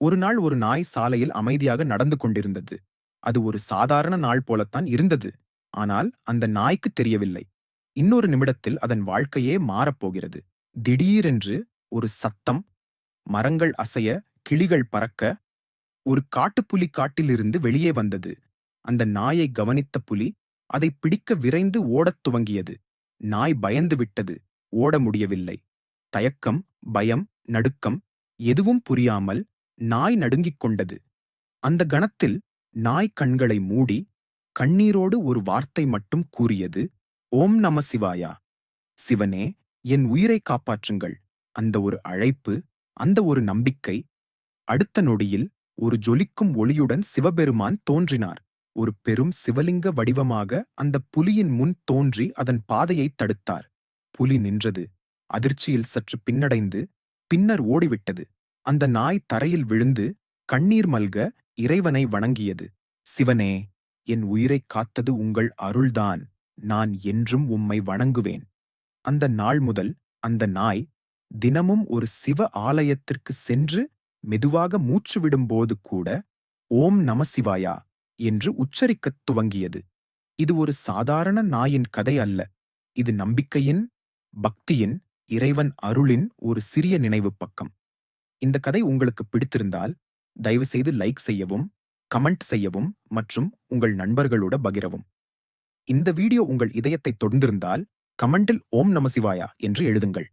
ஒரு நாள் ஒரு நாய் சாலையில் அமைதியாக நடந்து கொண்டிருந்தது. அது ஒரு சாதாரண நாள் போலத்தான் இருந்தது. ஆனால் அந்த நாய்க்கு தெரியவில்லை. இன்னொரு நிமிடத்தில் அதன் வாழ்க்கையே மாறப்போகிறது. திடீரென்று ஒரு சத்தம் மரங்கள் அசைய கிளிகள் பறக்க ஒரு காட்டுப்புலி காட்டிலிருந்து வெளியே வந்தது. அந்த நாயை கவனித்த புலி அதை பிடிக்க விரைந்து ஓடத் துவங்கியது. நாய் பயந்து விட்டது. ஓட முடியவில்லை. தயக்கம் பயம் நடுக்கம் எதுவும் புரியாமல் நாய் நடுங்கிக் கொண்டது. அந்த கணத்தில் நாய் கண்களை மூடி கண்ணீரோடு ஒரு வார்த்தை மட்டும் கூறியது ஓம் நம சிவாயா. சிவனே என் உயிரை காப்பாற்றுங்கள். அந்த ஒரு அழைப்பு அந்த ஒரு நம்பிக்கை அடுத்த நொடியில் ஒரு ஜொலிக்கும் ஒளியுடன் சிவபெருமான் தோன்றினார். ஒரு பெரும் சிவலிங்க வடிவமாக அந்த புலியின் முன் தோன்றி அதன் பாதையைத் தடுத்தார். புலி நின்றது அதிர்ச்சியில் சற்று பின்னடைந்து பின்னர் ஓடிவிட்டது. அந்த நாய் தரையில் விழுந்து கண்ணீர் மல்க இறைவனை வணங்கியது. சிவனே என் உயிரைக் காத்தது உங்கள் அருள்தான். நான் என்றும் உம்மை வணங்குவேன். அந்த நாள் முதல் அந்த நாய் தினமும் ஒரு சிவ ஆலயத்திற்கு சென்று மெதுவாக மூச்சு விடும்போது கூட ஓம் நமசிவாயா என்று உச்சரிக்கத் துவங்கியது. இது ஒரு சாதாரண நாயின் கதை அல்ல. இது நம்பிக்கையின் பக்தியின் இறைவன் அருளின் ஒரு சிறிய நினைவு பக்கம். இந்த கதை உங்களுக்கு பிடித்திருந்தால் தயவுசெய்து லைக் செய்யவும் கமெண்ட் செய்யவும் மற்றும் உங்கள் நண்பர்களோட பகிரவும். இந்த வீடியோ உங்கள் இதயத்தை தொடர்ந்திருந்தால் கமெண்டில் ஓம் நமசிவாயா என்று எழுதுங்கள்.